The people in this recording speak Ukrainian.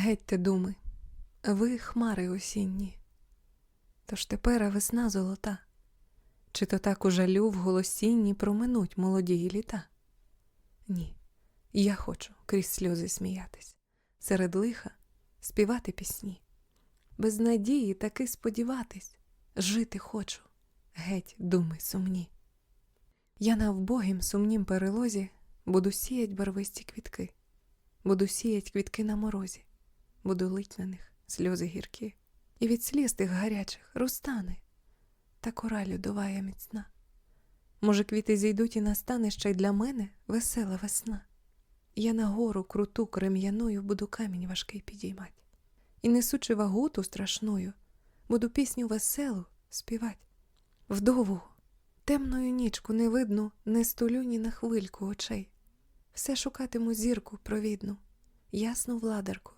Гетьте думи, ви хмари осінні. Тож тепер весна золота. Чи то так у жалю в голосінні проминуть молоді літа? Ні, я хочу крізь сльози сміятись, серед лиха співати пісні, без надії таки сподіватись, жити хочу, геть думи сумні. Я на вбогім сумнім перелозі буду сіять барвисті квітки, буду сіять квітки на морозі, буду лить на них сльози гіркі, і від сліз тих гарячих розтане, та кора льодова міцна. Може, квіти зійдуть і настане ще й для мене весела весна. Я на гору круту крем'яною буду камінь важкий підіймать, і несучи вагу ту страшною, буду пісню веселу співать. Вдову, темною нічку не видно, не столю ні на хвильку очей. Все шукатиму зірку провідну, ясну владарку